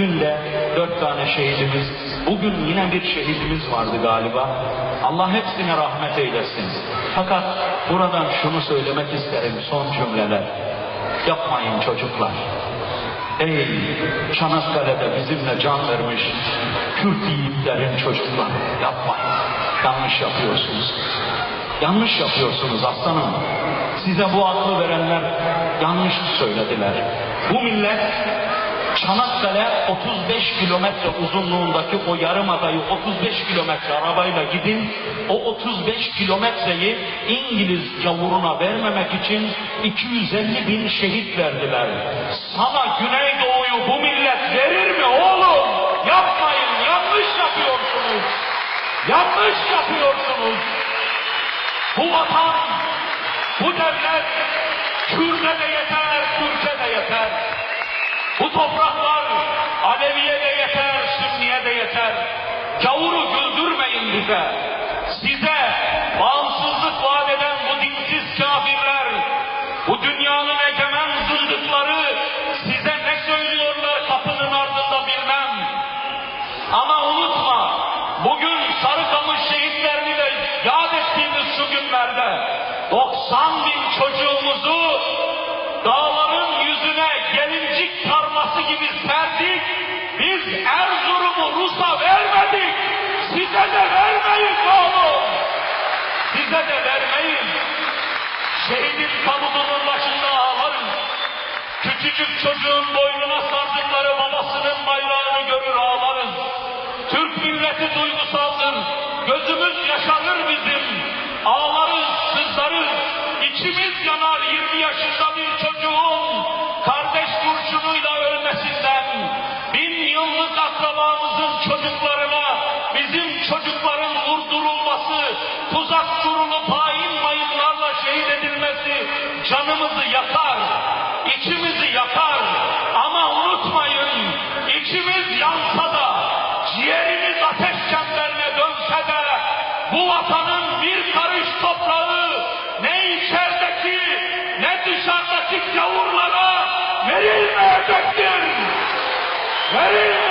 Dün de dört tane şehidimiz, bugün yine bir şehidimiz vardı galiba. Allah hepsine rahmet eylesin. Fakat buradan şunu söylemek isterim son cümleler. Yapmayın çocuklar. Ey Çanakkale'de bizimle can vermiş Kürt yiğitlerin çocukları yapmayın. Yanlış yapıyorsunuz. Yanlış yapıyorsunuz aslanım. Size bu aklı verenler yanlış söylediler. Bu millet Çanakkale 35 kilometre uzunluğundaki o yarım adayı 35 kilometre arabayla gidin. O 35 kilometreyi İngiliz gavuruna vermemek için 250 bin şehit verdiler. Sana Güneydoğu'yu bu millet verir mi oğlum? Yapmayın, yanlış yapıyorsunuz. Yanlış yapıyorsunuz. Bu vatan, bu devlet Kürt'e de yeter. Bu topraklar Aleviye de yeter, Sünniye de yeter. Gavuru güldürmeyin bize. Size bağımsızlık vaat eden bu dinsiz kafirler, bu dünyanın egemen zındıkları size ne söylüyorlar kapının ardında bilmem. Ama unutma, bugün Sarıkamış şehitlerini de yad ettiğimiz şu günlerde 90 bin çocuğumuzu Size de vermeyin oğlum. Size de vermeyin. Şehidin tabudunun başında ağlarım. Küçücük çocuğun boynuna sardıkları babasının bayrağını görür ağlarız. Türk milleti duygusaldır. Gözümüz yaşanır bizim. Ağlarız, sızlarız. İçimiz yanar 20 yaşında bir çocuğun kardeş kurşunuyla ölmesinden. Bin yıllık akrabamızın çocuklarına tuzak kurulup hain mayınlarla şehit edilmesi canımızı yakar, içimizi yakar. Ama unutmayın, içimiz yansa da, ciğerimiz ateş çemberine dönse de, bu vatanın bir karış toprağı ne içerideki ne dışarıdaki gavurlara verilmeyecektir. Verilmeyecektir.